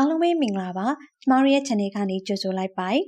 အားလုံးပဲမင်္ဂလာပါကျမတို့ရဲ့ channel ကနေကြိုဆိုလိုက်ပါတယ်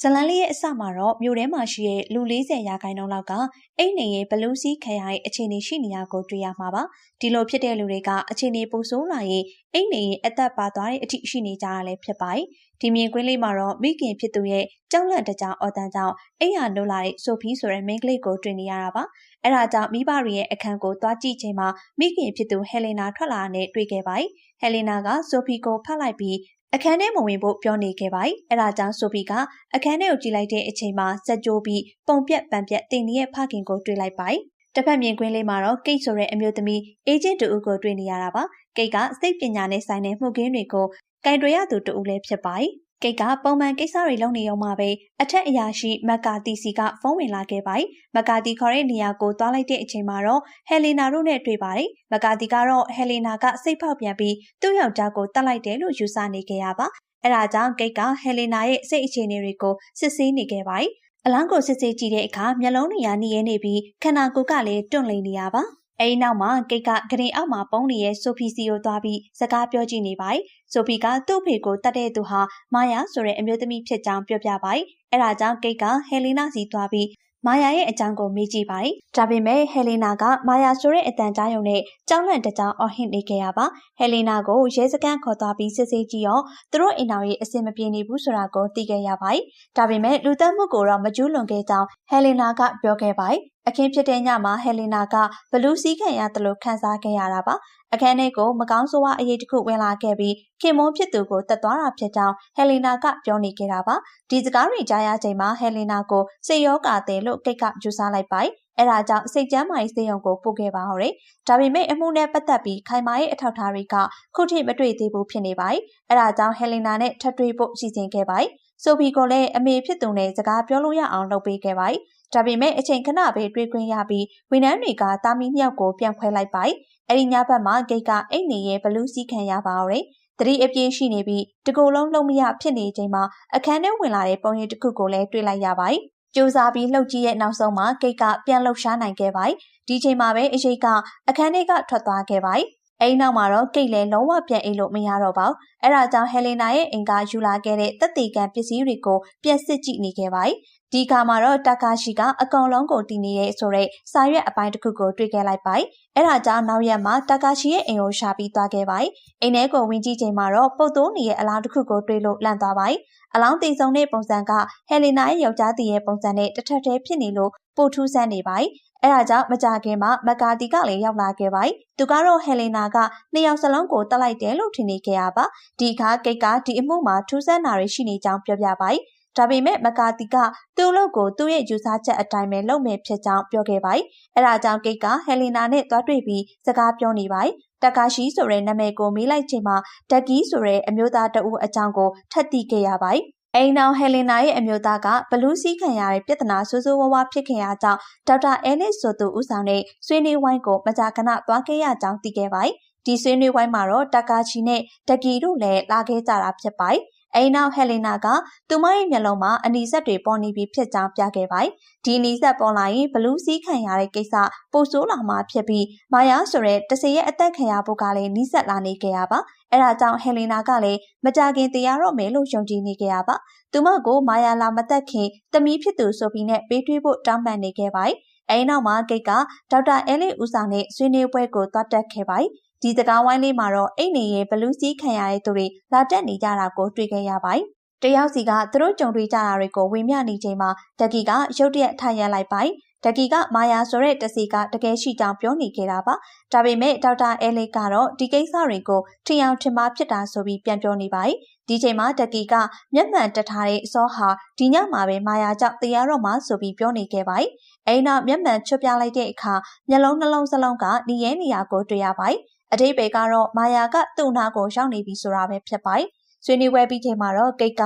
ဇလန်လေးရဲ့အစမှာတော့မြို့ထဲမှာရှိတဲ့လူ40ရာခိုင်နှုန်းလောက်ကအိတ်နေရဲ့ဘလူးစီးခရိုင်အခြေအနေရှိနေရကိုတွေ့ရမှာပါဒီလိုဖြစ်တဲ့လူတွေကအခြေအနေပိုဆိုးလာရင်အိတ်နေရဲ့အသက်ပါသွားတဲ့အထိရှိနေကြတာလည်းဖြစ်ပါတယ်ဒီမြင်ကွင်းလေးမှာတော့မိခင်ဖြစ်သူရဲ့ကြောက်လန့်တကြောင်အော်တန်ကြောင့်အိယာနိုးလာတဲ့ဆိုဖီဆိုတဲ့မိန်းကလေးကိုတွေ့နေရတာပါအဲဒါကြောင့်မိဘတွေရဲ့အခန်းကိုသွားကြည့်ချိန်မှာမိခင်ဖြစ်သူဟယ်လီနာထွက်လာတဲ့တွေ့ခဲ့ပါတယ်ဟယ်လီနာကဆိုဖီကိုဖတ်လိုက်ပြီး အခန်းထဲမဝင်ဖို့ပြောနေခဲ့ပါတယ်။အဲဒါကြောင့်ဆိုဖီကအခန်းထဲကိုကြည့်လိုက်တဲ့အချိန်မှာစက်ကြိုးပြီးပုံပြက်ပန်ပြက်တင်နေတဲ့ဖခင်ကိုတွေ့လိုက်ပါတယ်။တစ်ဖက်မြင်ကွင်းလေးမှာတော့ကိတ်ဆိုတဲ့အမျိုးသမီးအေဂျင့်တူဦးကိုတွေ့နေရတာပါ။ကိတ်ကစိတ်ပညာနဲ့ဆိုင်တဲ့မှုခင်းတွေကိုကင်တွေရသူတူဦးလည်းဖြစ်ပါတယ်။ ကိတ်ကပုံမှန်ကိစ္စတွေလုပ်နေအောင်မှာပဲအထက်အရာရှိမက်ကာတီစီကဖုန်းဝင်လာခဲ့ပါတယ်။မက်ကာတီခေါ်တဲ့နေရာကိုသွားလိုက်တဲ့အချိန်မှာတော့ဟယ်လီနာတို့နဲ့တွေ့ပါတယ်။မက်ကာတီကတော့ဟယ်လီနာကစိတ်ဖောက်ပြန်ပြီးသူ့ယောက်ျားကိုတတ်လိုက်တယ်လို့ယူဆနေခဲ့ရပါ။အဲဒါကြောင့်ကိတ်ကဟယ်လီနာရဲ့စိတ်အခြေအနေတွေကိုစစ်ဆေးနေခဲ့ပါတယ်။အလန်းကိုစစ်ဆေးကြည့်တဲ့အခါမျက်လုံးတွေရနေရနေပြီးခန္ဓာကိုယ်ကလည်းတွန့်လိန်နေရပါ။ အဲဒီနောက်မှာကိတ်ကဂရင်အောက်မှာပုံနေတဲ့ဆိုဖီစီကိုသွားပြီးစကားပြောကြည့်နေပါတယ်။ဆိုဖီကသူ့ဖေကိုတတ်တဲ့သူဟာမာယာဆိုတဲ့အမျိုးသမီးဖြစ်ကြောင်းပြောပြပါတယ်။အဲဒါကြောင့်ကိတ်ကဟယ်လီနာစီသွားပြီးမာယာရဲ့အကြောင်းကိုမေးကြည့်ပါတယ်။ဒါပေမဲ့ဟယ်လီနာကမာယာဆိုတဲ့အတန်ကြားရုံနဲ့ကြောက်လန့်တကြောင်အော်ဟစ်နေခဲ့ရပါ။ဟယ်လီနာကိုရဲစခန်းခေါ်သွားပြီးစစ်ဆေးကြည့်ရောသူတို့အိမ်တော်ရဲ့အဆင်မပြေနေဘူးဆိုတာကိုသိခဲ့ရပါတယ်။ဒါပေမဲ့လူသက်မှုကိုတော့မကျူးလွန်ခဲ့ကြောင်းဟယ်လီနာကပြောခဲ့ပါတယ်။ အခင်းဖြစ်တဲ့ညမှာဟယ်လီနာကဘလူးစည်းခံရတယ်လို့ခန်းစားခဲ့ရတာပါအခန်းထဲကိုမကောင်းဆိုးဝါးအရေးတစ်ခုဝင်လာခဲ့ပြီးခင်မွန်းဖြစ်သူကိုတက်သွားတာဖြစ်ကြောင်းဟယ်လီနာကပြောနေခဲ့တာပါဒီစကားတွေကြားရချိန်မှာဟယ်လီနာကိုစိတ်ရောဂါတဲ့လို့ကိတ်ကယူဆလိုက်ပိုင်အဲဒါကြောင့်စိတ်ကျမ်းမာရေးစေယုံကိုပို့ခဲ့ပါဟော်တယ်။ဒါပေမဲ့အမှုနဲ့ပတ်သက်ပြီးခိုင်မာရေးအထောက်အထားတွေကခုထိမတွေ့သေးဘူးဖြစ်နေပါတယ်။အဲဒါကြောင့်ဟယ်လီနာနဲ့ထပ်တွေ့ဖို့စီစဉ်ခဲ့ပါတယ်။ဆိုဖီကိုလည်းအမေဖြစ်သူနဲ့စကားပြောလို့ရအောင်လုပ်ပေးခဲ့ပါတယ်။ ဒါပေမဲ့အချိန်ခဏပဲတွေ့ခွင့်ရပြီးဝန်ထမ်းတွေကတာမီမြောက်ကိုပြန်ခွဲလိုက်ပိုက်အဲ့ဒီညဘက်မှာဂိတ်ကအိတ်နေရဲ့ဘလူးစီးခံရပါတော့တယ်တတိအပြင်းရှိနေပြီးတကူလုံးလုံးမရဖြစ်နေချိန်မှာအခန်းထဲဝင်လာတဲ့ပုံရိပ်တစ်ခုကိုလည်းတွေ့လိုက်ရပါတယ်ကြိုးစားပြီးလှုပ်ကြည့်ရဲ့နောက်ဆုံးမှာဂိတ်ကပြန်လှုပ်ရှားနိုင်ခဲ့ပါတယ်ဒီချိန်မှာပဲအရေးကအခန်းထဲကထွက်သွားခဲ့ပါတယ်အဲဒီနောက်မှာတော့ကိတ်လည်းလုံးဝပြန်အိတ်လို့မရတော့ပါဘူး။အဲဒါကြောင့်ဟယ်လီနာရဲ့အင်ကယူလာခဲ့တဲ့တက်တေကန်ပစ္စည်းတွေကိုပြန်စစ်ကြည့်နေခဲ့ပါတယ်။ ဒီခါမှာတော့တာကာရှိကအကောင်လုံးကိုတည်နေတဲ့ဆိုတဲ့စာရွက်အပိုင်းတစ်ခုကိုတွေ့ခဲ့လိုက်ပါတယ်။အဲဒါကြောင့်နောက်ရက်မှာတာကာရှိရဲ့အိမ်ကိုရှာပြီးသွားခဲ့ပါတယ်။အိမ်ထဲကိုဝင်ကြည့်ချိန်မှာတော့ပုတ်သိုးနေရဲ့အလားတစ်ခုကိုတွေ့လို့လန့်သွားပါတယ်။အလောင်းတည်ဆုံတဲ့ပုံစံကဟယ်လီနာရဲ့ယောက်ျားတည်ရဲ့ပုံစံနဲ့တစ်ထပ်တည်းဖြစ်နေလို့ပိုထူးဆန်းနေပါတယ်။အဲဒါကြောင့်မကြခင်မှာမကာတီကလည်းရောက်လာခဲ့ပါတယ်။သူကတော့ဟယ်လီနာကနှစ်ယောက်စလုံးကိုတက်လိုက်တယ်လို့ထင်နေခဲ့ရပါ။ဒီအခါကိတ်ကဒီအမှုမှာထူးဆန်းတာတွေရှိနေကြောင်းပြောပြပါတယ်။ ဒါပေမဲ့မကာတီကသူ့လုပ်ကိုသူ့ရဲ့ယူဆချက်အတိုင်းပဲလုပ်မယ်ဖြစ်ကြောင်းပြောခဲ့ပါတယ်။အဲဒါကြောင့်ကိတ်ကဟယ်လီနာနဲ့တွားတွေ့ပြီးစကားပြောနေပါတယ်။တကာရှိဆိုတဲ့နာမည်ကိုမေးလိုက်ချိန်မှာဒက်ကီဆိုတဲ့အမျိုးသားတဦးအကြောင်းကိုထပ်သိခဲ့ရပါတယ်။အိမ်နောင်ဟယ်လီနာရဲ့အမျိုးသားကဘလူးစီးခံရတဲ့ပြဿနာဆိုးဆိုးဝါးဝါးဖြစ်ခဲ့ရကြောင်းဒေါက်တာအဲလစ်ဆိုသူဦးဆောင်တဲ့ဆွေးနွေးဝိုင်းကိုမကြာခဏသွားခဲ့ရကြောင်းသိခဲ့ပါတယ်။ဒီဆွေးနွေးဝိုင်းမှာတော့တကာချီနဲ့တကီတို့လည်းလာခဲ့ကြတာဖြစ်ပါတယ်။ အိမ်နောက်ဟယ်လီနာကသူမရဲ့မျက်လုံးမှာအနီဆက်တွေပေါ်နေပြီးဖြစ်ကြောင်းပြခဲ့ပါတယ်။ဒီအနီဆက်ပေါ်လာရင်ဘလူးစီးခံရတဲ့ကိစ္စပိုဆိုးလာမှာဖြစ်ပြီးမာယာဆိုတဲ့တစရဲ့အသက်ခံရဖို့ကလည်းနီးစပ်လာနေကြရပါ။အဲဒါကြောင့်ဟယ်လီနာကလည်းမကြခင်တရားတော့မယ်လို့ယုံကြည်နေကြရပါ။သူမကိုမာယာလာမသက်ခင်တမီးဖြစ်သူဆိုပြီးနဲ့ပေးထွေးဖို့တောင်းပန်နေခဲ့ပါတယ်။အဲဒီနောက်မှာဂိတ်ကဒေါက်တာအဲလီဦးဆောင်တဲ့ဆွေးနွေးပွဲကိုသွားတက်ခဲ့ပါတယ်။ ဒီစကားဝိုင်းလေးမှာတော့အိတ်နေရဲ့ဘလူးစီးခံရတဲ့သူတွေလာတက်နေကြတာကိုတွေ့ခဲ့ရပါတယ်။တယောက်စီကသူတို့ကြုံတွေ့ကြတာတွေကိုဝေမျှနေချိန်မှာတက်ကီကရုတ်တရက်ထရလိုက်ပိုင်တက်ကီကမာယာဆိုတဲ့တစီကတကယ်ရှိကြောင်းပြောနေခဲ့တာပါ။ဒါပေမဲ့ဒေါက်တာအဲလီကတော့ဒီကိစ္စတွေကိုထင်အောင်ထင်မှားဖြစ်တာဆိုပြီးပြန်ပြောနေပါတယ်။ ဒီချိန်မှာတက်ကီကမျက်မှန်တက်ထားတဲ့အစောဟာဒီညမှာပဲမာယာကြောင့်တရားတော့မှဆိုပြီးပြောနေခဲ့ပါတယ်။အဲဒီနောက်မျက်မှန်ချွတ်ပြလိုက်တဲ့အခါမျက်လုံးနှလုံးစလုံးကနေရဲနေရာကိုတွေ့ရပါတယ်။အတိတ်ပဲကတော့မာယာကသူ့နာကိုရောက်နေပြီဆိုတာပဲဖြစ်ပါတယ်။ဆွေးနွေးပွဲပြီးချိန်မှာတော့ဂိတ်က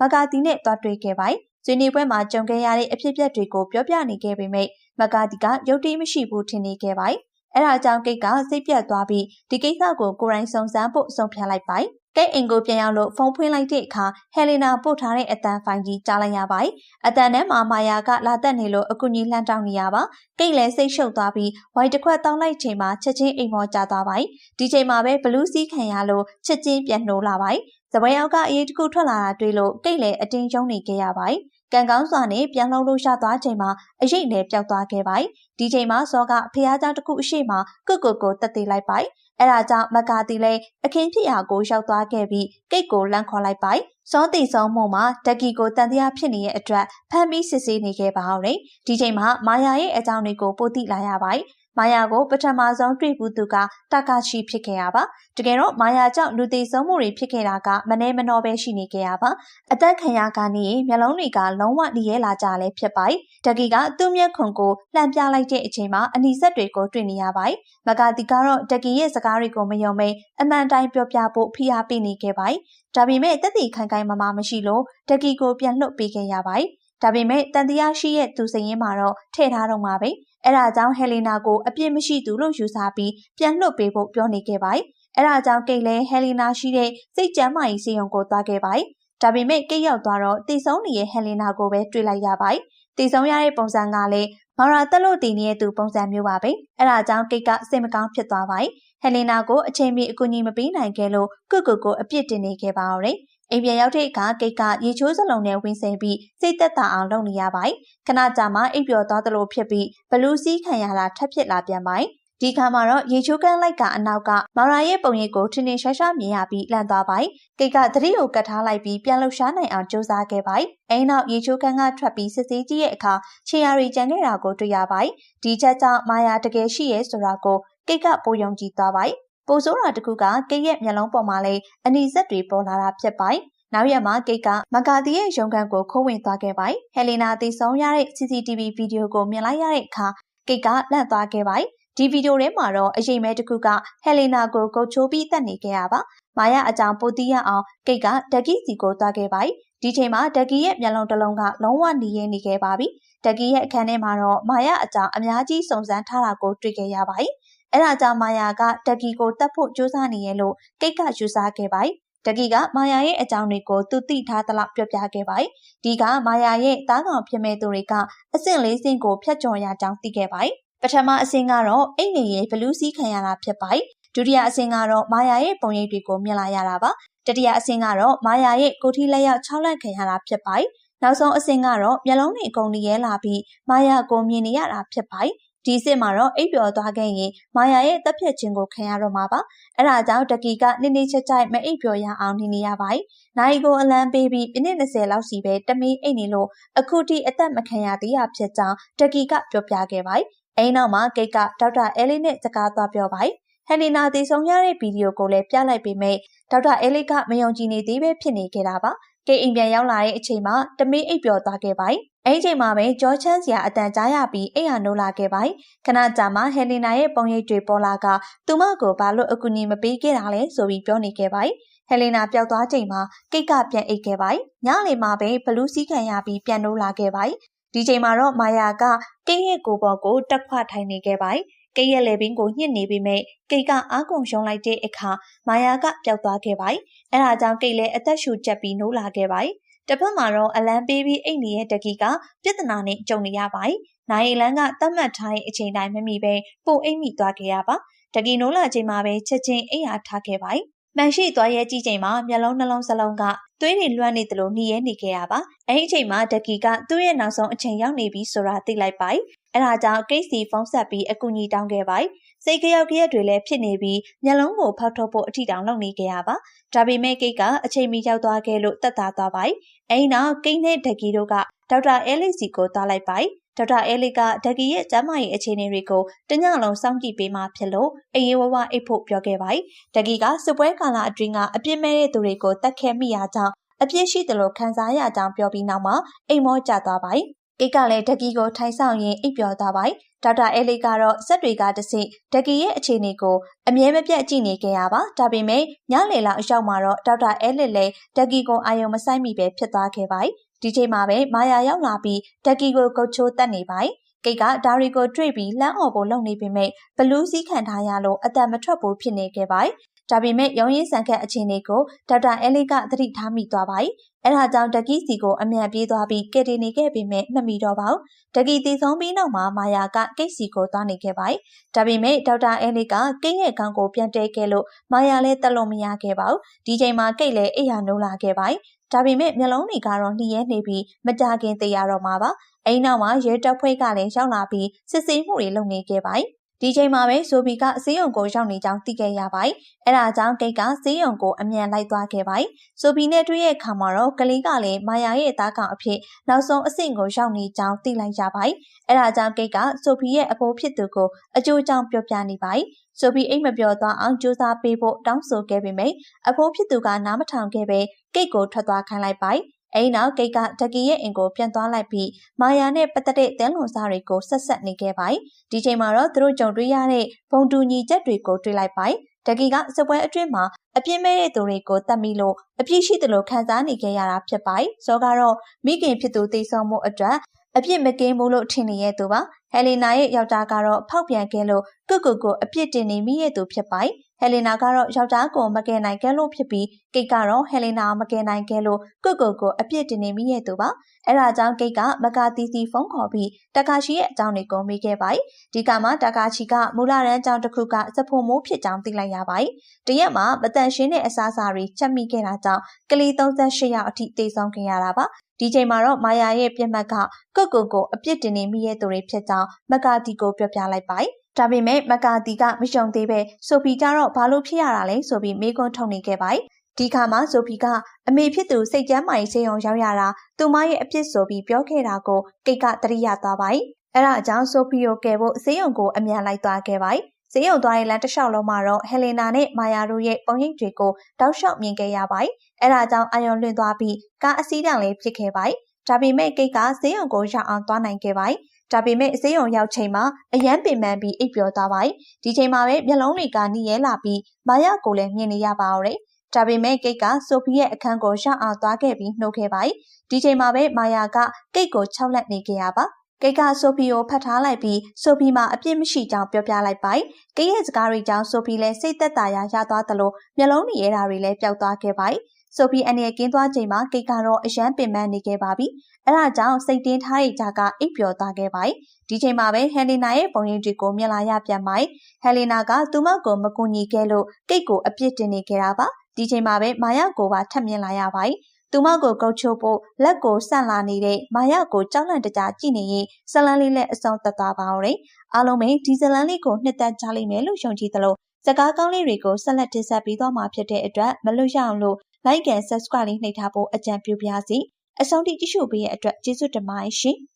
မကာတီနဲ့တွားတွေ့ခဲ့ပါတယ်။ဆွေးနွေးပွဲမှာကြုံခဲ့ရတဲ့အဖြစ်အပျက်တွေကိုပြောပြနေခဲ့ပေမဲ့မကာတီကရုပ်တည်မရှိဘူးထင်နေခဲ့ပါတယ်။ အဲဒါကြောင့်ဂိတ်ကစိတ်ပြတ်သွားပြီးဒီကိစ္စကိုကိုယ်တိုင်စုံစမ်းဖို့ဆုံးဖြတ်လိုက်ပါတယ်။ကိတ်အိမ်ကိုပြန်ရောက်လို့ဖုန်းဖွင့်လိုက်တဲ့အခါဟယ်လီနာပို့ထားတဲ့အတန်ဖိုင်ကြီးကြားလိုက်ရပါတယ်။အတန်ထဲမှာမာယာကလာတက်နေလို့အကူကြီးလှမ်းတောင်းနေရပါ။ကိတ်လည်းစိတ်ရှုပ်သွားပြီးဝိုင်တစ်ခွက်တောင်းလိုက်ချိန်မှာချက်ချင်းအိမ်မောကျသွားပါတယ်။ဒီချိန်မှာပဲဘလူးစီးခံရလို့ချက်ချင်းပြန်နှိုးလာပါတယ်။စစပွဲအောက်ကအရေးတခုထွက်လာတာတွေ့လို့ကိတ်လေအတင်းကျုံနေခဲ့ရပါတယ် ကံကောင်းစွာနဲ့ပြန်လှုပ်လို့ရသွားချိန်မှာအရေးနဲ့ပျောက်သွားခဲ့ပါတယ်ဒီချိန်မှာစောကဖះเจ้าတစ်ခုအရှိမကုတ်ကုတ်ကိုတက်သေးလိုက်ပါတယ်အဲဒါကြောင့်မကာတီလည်းအခင်းဖြစ်ရာကိုရောက်သွားခဲ့ပြီးကိတ်ကိုလန့်ခေါ်လိုက်ပိုက်စောတီဆုံးမှုမှာတက်ကီကိုတန်တရားဖြစ်နေတဲ့အတွက်ဖမ်းပြီးစစ်ဆေးနေခဲ့ပါအောင်လေဒီချိန်မှာမာယာရဲ့အကြောင်းတွေကိုပို့သိလာရပါတယ် မာယာကိုပထမဆုံးတွေ့ဘူးသူကတာကာရှိဖြစ်ခဲ့ရပါတကယ်တော့မာယာကြောင့်လူသိဆုံးမှုတွေဖြစ်ခဲ့တာကမနှဲမနှောပဲရှိနေခဲ့ရပါအသက်ခံရကနေမျက်လုံးတွေကလုံးဝနေရဲလာကြလဲဖြစ်ပါတကီကသူ့မျက်ခွန်ကိုလှန်ပြလိုက်တဲ့အချိန်မှာအနီဆက်တွေကိုတွေ့နေရပါမကာတီကတော့တကီရဲ့စကားတွေကိုမယုံမဲအမှန်တိုင်းပြောပြဖို့ဖိအားပေးနေခဲ့ပါဒါပေမဲ့တက်တီခိုင်ခိုင်မမမရှိလို့တကီကိုပြန်လွတ်ပေးခဲ့ရပါ ဒါပေမဲ့တန်တရားရှိရဲ့သူစရင်မှာတော့ထည့်ထားတော့မှာပဲအဲ့ဒါကြောင့်ဟယ်လီနာကိုအပြစ်မရှိသူလို့ယူဆပြီးပြန်လွှတ်ပေးဖို့ပြောနေခဲ့ပါတယ်။အဲ့ဒါကြောင့်ကိတ်လည်းဟယ်လီနာရှိတဲ့စိတ်ကြမ်းမာရေးစီယုံကိုသွားခဲ့ပါတယ်။ဒါပေမဲ့ကိတ်ရောက်သွားတော့တည်ဆုံးနေတဲ့ဟယ်လီနာကိုပဲတွေ့လိုက်ရပါတယ်။တည်ဆုံးရတဲ့ပုံစံကလည်းမာရာတက်လို့တည်နေတဲ့သူပုံစံမျိုးပါပဲ။အဲ့ဒါကြောင့်ကိတ်ကစိတ်မကောင်းဖြစ်သွားပါတယ်။ဟယ်လီနာကိုအချိန်မီအကူအညီမပေးနိုင်ခဲ့လို့ကုကုကိုအပြစ်တင်နေခဲ့ပါတော့တယ်။ အိမ်ပြန်ရောက်တဲ့အခါကိတ်ကရေချိုးစလုံးနဲ့ဝင်ဆင်ပြီးစိတ်သက်သာအောင်လုပ်နေရပါတယ်။ခဏကြာမှအိပ်ပျော်သွားသလိုဖြစ်ပြီးဘလူးစည်းခံရတာထပ်ဖြစ်လာပြန်ပါတယ်။ဒီခါမှာတော့ရေချိုးကန်းလိုက်ကအနောက်ကမောင်ရာရဲ့ပုံရိပ်ကိုထင်းထင်းရှားရှားမြင်ရပြီးလန့်သွားပါတယ်။ကိတ်ကသတိကိုကတ်ထားလိုက်ပြီးပြန်လှုပ်ရှားနိုင်အောင်ကြိုးစားခဲ့ပါတယ်။အဲနောက်ရေချိုးကန်းကထွက်ပြီးစစ်ဆေးကြည့်ရဲ့အခါခြေရာတွေကျန်ခဲ့တာကိုတွေ့ရပါတယ်။ဒီချက်ကြောင့်မာယာတကယ်ရှိရဲ့ဆိုတာကိုကိတ်ကပိုယုံကြည်သွားပါတယ်။ ပိုဆိုးတာတခုကကိတ်ရဲ့မျက်လုံးပေါ်မှာလည်းအနီစက်တွေပေါ်လာတာဖြစ်ပါတယ်။နောက်ရက်မှာကိတ်ကမကာတီရဲ့ရုံကန်ကိုခိုးဝင်သွားခဲ့ပါတယ်။ဟယ်လီနာသိဆုံးရတဲ့ CCTV ဗီဒီယိုကိုမြင်လိုက်ရတဲ့အခါကိတ်ကလန့်သွားခဲ့ပါတယ်။ဒီဗီဒီယိုထဲမှာတော့အရေးမဲတစ်ခုကဟယ်လီနာကိုကုတ်ချိုးပြီးတက်နေခဲ့ရပါ။မာယာအကြောင်းပိုတီးရအောင်ကိတ်ကဒက်ကီစီကိုသွားခဲ့ပါတယ်။ဒီချိန်မှာဒက်ကီရဲ့မျက်လုံးတစ်လုံးကလုံးဝနေရဲနေခဲ့ပါပြီ။ဒက်ကီရဲ့အခန်းထဲမှာတော့မာယာအကြောင်းအများကြီးစုံစမ်းထားတာကိုတွေ့ခဲ့ရပါတယ်။ အဲဒါကြောင့်မာယာကဒက်ကီကိုတတ်ဖို့ကြိုးစားနေရဲ့လို့ကိတ်ကယူဆခဲ့ပါတယ်တကီကမာယာရဲ့အကြောင်းတွေကိုသူသိထားသလောက်ပြောပြခဲ့ပါတယ်။ဒီကမာယာရဲ့တားကောင်ဖြစ်မဲ့သူတွေကအဆင့်လေးဆင့်ကိုဖျက်ချော်ရကြောင်းသိခဲ့ပါတယ်။ပထမအဆင့်ကတော့အိတ်နေရဲ့ဘလူးစီးခံရတာဖြစ်ပါတယ်။ဒုတိယအဆင့်ကတော့မာယာရဲ့ပုံရိပ်တွေကိုမြင်လာရတာပါ။တတိယအဆင့်ကတော့မာယာရဲ့ကိုထီလက်ရောက်၆လန့်ခံရတာဖြစ်ပါတယ်။နောက်ဆုံးအဆင့်ကတော့မျက်လုံးတွေအကုန်ကြီးရဲလာပြီးမာယာကိုမြင်နေရတာဖြစ်ပါတယ် ဒီစစ်မှာတော့အိပ်ပျော်သွားခဲ့ရင်မာယာရဲ့တပ်ဖြတ်ခြင်းကိုခံရတော့မှာပါအဲဒါကြောင့်တကီကနိမ့်နိမ့်ချက်ချိုက်မအိပ်ပျော်ရအောင်နေနေရပါတယ်နိုင်ကိုအလံပေးပြီးမိနစ်20လောက်စီပဲတမီးအိပ်နေလို့အခုထိအသက်မခံရသေးရဖြစ်ကြောင်းတကီကပြောပြခဲ့ပါတယ်အဲနောက်မှာဂိတ်ကဒေါက်တာအဲလေးနဲ့စကားသွားပြောပါတယ်ဟန်နီနာတည်ဆုံရတဲ့ဗီဒီယိုကိုလည်းပြလိုက်ပေမဲ့ဒေါက်တာအဲလေးကမယုံကြည်နေသေးပဲဖြစ်နေခဲ့တာပါ။ကိတ်အိမ်ပြန်ရောက်လာတဲ့အချိန်မှာတမေးအိပ်ပျော်သွားခဲ့ပါတယ်။ အဲဒီချိန်မှာပဲကြောချမ်းစရာအတန်ကြားရပြီးအိမ်ဟာနိုးလာခဲ့ပါတယ်။ခဏကြာမှဟယ်လီနာရဲ့ပုံရိပ်တွေပေါ်လာကသူမကိုဘာလို့အကူအညီမပေးခဲ့တာလဲဆိုပြီးပြောနေခဲ့ပါတယ်။ဟယ်လီနာပျောက်သွားချိန်မှာကိတ်ကပြန်အိတ်ခဲ့ပါတယ်။ညလေမှာပဲဘလူးစည်းခံရပြီးပြန်နိုးလာခဲ့ပါတယ်။ဒီချိန်မှာတော့မာယာကကိတ်ရဲ့ကိုပေါ်ကိုတက်ခွထိုင်နေခဲ့ပါတယ်။ကိတ်ရဲ့လေဘင်းကိုညှစ်နေပြီးမြဲကိတ်ကအာကုန်ရှုံလိုက်တဲ့အခါမာယာကပျောက်သွားခဲ့ပါတယ်။အဲဒါကြောင့်ကိတ်လည်းအသက်ရှူချက်ပြီးနိုးလာခဲ့ပါတယ်။ တစ်ဖက်မှာတော့အလံပေးပြီးအိတ်နေတဲ့တကီကပြဿနာနဲ့ကြုံနေရပါတယ်။နိုင်အလန်းကတတ်မှတ်ထားတဲ့အချိန်တိုင်းမမီပဲပိုအိတ်မိသွားခဲ့ရပါ။တကီနိုးလာချိန်မှာပဲချက်ချင်းအိတ်ဟာထားခဲ့ပါတယ်။မှန်ရှိသွားရဲ့ကြည့်ချိန်မှာမျက်လုံးနှလုံးစလုံးကသွေးတွေလွှမ်းနေသလိုနှီးရဲနေခဲ့ရပါ။အဲဒီအချိန်မှာတကီကသူ့ရဲ့နောက်ဆုံးအချိန်ရောက်နေပြီဆိုတာသိလိုက်ပါ။အဲဒါကြောင့်ကိတ်စီဖုံးဆက်ပြီးအကူအညီတောင်းခဲ့ပါ။စိတ်ကြောက်ကြရက်တွေလည်းဖြစ်နေပြီးမျက်လုံးကိုဖောက်ထုတ်ဖို့အထီတောင်လုပ်နေကြရပါဒါပေမဲ့ကိတ်ကအချိန်မီရောက်သွားခဲ့လို့တက်တာသွားပါ အဲဒီနောက်ကိတ်နဲ့ဒက်ကီတို့ကဒေါက်တာအဲလစ်စီကိုသွားလိုက်ပါဒေါက်တာအဲလီကဒက်ကီရဲ့ကျန်းမာရေးအခြေအနေတွေကိုတညလုံးစောင့်ကြည့်ပေးမှဖြစ်လို့အေးဝဝအိတ်ဖို့ပြောခဲ့ပါဒက်ကီကစစ်ပွဲကာလအတွင်းကအပြစ်မဲ့တဲ့သူတွေကိုတတ်ခဲ့မိရကြောင်းအပြစ်ရှိတယ်လို့ခံစားရကြောင်းပြောပြီးနောက်မှာအိမ်မောကျသွားပါ ကိတ်ကလည်းဒက်ကီကိုထိုင်ဆောင်ရင်းအိပ်ပျော်သွားပါတယ်ဒေါက်တာအဲလီကတော့စက်တွေကတဆင့်ဒက်ကီရဲ့အခြေအနေကိုအမြဲမပြတ်ကြည့်နေခဲ့ရပါဒါပေမဲ့ညလေလောက်အရောက်မှာတော့ဒေါက်တာအဲလီလည်းဒက်ကီကိုအာယုံမဆိုင်မိပဲဖြစ်သွားခဲ့ပါတယ်ဒီချိန်မှာပဲမာယာရောက်လာပြီးဒက်ကီကိုကုတ်ချိုးတက်နေပါတယ်ကိတ်ကဒါရီကိုတွေ့ပြီးလှမ်းអော်ဖို့လုပ်နေပေမဲ့ဘလူးစည်းခံထားရလို့အတန်မထွက်ဘူးဖြစ်နေခဲ့ပါတယ် ဒါပေမဲ့ရုံးရင်းဆန်ခတ်အခြေအနေကိုဒေါက်တာအဲလီကသတိထားမိသွားပါ၏။အဲဒါကြောင့်တကီစီကိုအမြန်ပြေးသွားပြီးကယ်တင်နေခဲ့ပေမဲ့မမီတော့ပါဘူး။တကီတည်ဆုံးပြီးနောက်မှာမာယာကကိတ်စီကိုသွားနေခဲ့ပါ၏။ဒါပေမဲ့ဒေါက်တာအဲလီကကိတ်ရဲ့ခေါင်းကိုပြန်တဲခဲ့လို့မာယာလည်းတက်လို့မရခဲ့ပါဘူး။ဒီချိန်မှာကိတ်လည်းအိယာနိုးလာခဲ့ပါ၏။ဒါပေမဲ့မျက်လုံးတွေကတော့နှီးရဲနေပြီးမကြခင်သိရတော့မှာပါ။အိမ်နောက်မှာရဲတပ်ဖွဲ့ကလည်းရောက်လာပြီးစစ်ဆေးမှုတွေလုပ်နေခဲ့ပါ၏ ဒီချိန်မှာပဲဆိုဘီကဆေးရုံကိုရောက်နေကြောင်းသိခဲ့ရပါတယ်။အဲဒါကြောင့်ဂိတ်ကဆေးရုံကိုအမြန်လိုက်သွားခဲ့ပါတယ်။ဆိုဘီနဲ့တွေ့ရဲ့အခါမှာတော့ကလေးကလည်းမာယာရဲ့သားကောင်အဖြစ်နောက်ဆုံးအဆင့်ကိုရောက်နေကြောင်းသိလိုက်ရပါတယ်။အဲဒါကြောင့်ဂိတ်ကဆိုဘီရဲ့အဖိုးဖြစ်သူကိုအကျိုးကြောင့်ပြောပြနေပါတယ်။ဆိုဘီအိတ်မပြောသွားအောင်ကြိုးစားပေးဖို့တောင်းဆိုခဲ့ပေမယ့်အဖိုးဖြစ်သူကနားမထောင်ခဲ့ပဲဂိတ်ကိုထွက်သွားခိုင်းလိုက်ပါတယ်။ အဲဒီနောက်ဂိတ်ကတကီရဲ့အင်ကိုပြန်သွားလိုက်ပြီးမာယာနဲ့ပတ်သက်တဲ့သဲလွန်စားတွေကိုဆက်ဆက်နေခဲ့ပါတယ်။ဒီချိန်မှာတော့သူတို့ကြုံတွေ့ရတဲ့ဘုံတူညီချက်တွေကိုတွေ့လိုက်ပါတယ်။တကီကစပွဲအတွင်းမှာအပြစ်မဲ့တဲ့သူတွေကိုတတ်မိလို့အပြစ်ရှိတယ်လို့ခံစားနေခဲ့ရတာဖြစ်ပါတယ်။ဇောကတော့မိခင်ဖြစ်သူတိတ်ဆုံးမှုအတွက်အပြစ်မကင်းဘူးလို့ထင်နေရဲ့သူပါဟယ်လီနာရဲ့ယောက်ျားကတော့ဖောက်ပြန်ခဲ့လို့ကုတ်ကုတ်ကိုအပြစ်တင်နေမိရဲ့သူဖြစ်ပါတယ် ဟယ်လီနာကတော့ယောက်ျားကိုမကယ်နိုင်ခဲ့လို့ဖြစ်ပြီးကိတ်ကတော့ဟယ်လီနာမကယ်နိုင်ခဲ့လို့ကုတ်ကုတ်ကိုအပြစ်တင်နေမိရဲ့သူပါအဲ့ဒါကြောင့်ကိတ်ကမကာတီစီဖုန်းခေါ်ပြီးတကာချီရဲ့အကြောင်းတွေကိုမေးခဲ့ပါတယ်ဒီကမှာတကာချီကမူလရန်ကြောင့်တစ်ခုကစဖို့မိုးဖြစ်ကြောင်းသိလိုက်ရပါတယ်တရက်မှာမတန်ရှင်းတဲ့အစားအစာတွေချက်မိခဲ့တာကြောင့်ကလေး38ယောက်အထိသေဆုံးခဲ့ရတာပါဒီချိန်မှာတော့မာယာရဲ့ပြက်မှတ်ကကုတ်ကုတ်ကိုအပြစ်တင်နေမိရဲ့သူတွေဖြစ်ကြောင်းမကာတီကိုပြောပြလိုက်ပါတယ် ဒါပေမဲ့မကာတီကမယုံသေးပဲဆိုဖီကတော့ဘာလို့ဖြစ်ရတာလဲဆိုပြီးမေးခွန်းထုတ်နေခဲ့ပါတယ်ဒီခါမှာဆိုဖီကအမေဖြစ်သူစိတ်ကြမ်းမာရေးဆေးရုံရောက်ရတာသူမရဲ့အပြစ်ဆိုပြီးပြောခဲ့တာကိုကိတ်ကတရိယာသွားပါတယ်။အဲဒါအကြောင်းဆိုဖီကိုကယ်ဖို့ဆေးရုံကိုအမြန်လိုက်သွားခဲ့ပါတယ်။ဈေးရုံသွားတဲ့လမ်းတစ်လျှောက်လုံးမှာတော့ဟယ်လီနာနဲ့မာယာတို့ရဲ့ပုံရိပ်တွေကိုတောက်လျှောက်မြင်ခဲ့ရပါတယ်။အဲဒါကြောင့်အာယုံလွင့်သွားပြီးကားအစီးတံလေးဖြစ်ခဲ့ပါတယ်။ဒါပေမဲ့ကိတ်ကဈေးရုံကိုရောက်အောင်သွားနိုင်ခဲ့ပါတယ်။ ဒါပေမဲ့အစည်းအရုံရောက်ချိန်မှာအရန်ပင်ပန်းပြီးအိပ်ပျော်သွားပါတယ်။ဒီချိန်မှာပဲမျက်လုံးတွေကနှီးရဲလာပြီးမာယာကိုလည်းမြင်နေရပါတော့တယ်။ဒါပေမဲ့ကိတ်ကဆိုဖီရဲ့အခန်းကိုရောက်အောင်သွားခဲ့ပြီးနှုတ်ခဲ့ပါတယ်။ဒီချိန်မှာပဲမာယာကကိတ်ကိုခြောက်လက်နေခဲ့ရပါ။ကိတ်ကဆိုဖီကိုဖတ်ထားလိုက်ပြီးဆိုဖီမှာအပြစ်မရှိကြောင်းပြောပြလိုက်ပါတယ်။ကိတ်ရဲ့စကားတွေကြောင့်ဆိုဖီလည်းစိတ်သက်သာရာရသွားသလိုမျက်လုံးတွေရဲတာတွေလည်းပျောက်သွားခဲ့ပါတယ်။ ဆိုဖီအနေကင်းသွားချိန်မှာကိတ်ကတော့အရန်ပင်ပန်းနေခဲ့ပါပြီ။အဲဒါကြောင့်စိတ်တင်းထားတဲ့ကြားကအိပ်ပျော်သွားခဲ့ပါတယ်။ဒီချိန်မှာပဲဟယ်လီနာရဲ့ပုံရိပ်တွေကိုမြင်လာရပြန်ပါတယ်။ဟယ်လီနာကသူမကိုမကူညီခဲ့လို့ကိတ်ကိုအပြစ်တင်နေခဲ့တာပါ။ဒီချိန်မှာပဲမာယာကိုပါထပ်မြင်လာရပါတယ်။သူမကိုကုတ်ချိုးဖို့လက်ကိုဆန့်လာနေတဲ့မာယာကိုကြောက်လန့်တကြားကြည့်နေရင်ဇလန်းလေးနဲ့အဆုံးသက်သွားပါတော့တယ်။အားလုံးပဲဒီဇလန်းလေးကိုနှစ်သက်ကြလိမ့်မယ်လို့ယုံကြည်သလိုစကားကောင်းလေးတွေကိုဆက်လက်တင်ဆက်ပေးသွားမှာဖြစ်တဲ့အတွက်မလွတ်ရအောင်လို့ like and subscribe လေးနှိပ်ထားဖို့အကြံပြုပါရစေ။အဆုံးထိကြည့်ရှုပေးတဲ့အတွက်ကျေးဇူးတင်ပါတယ်ရှင်။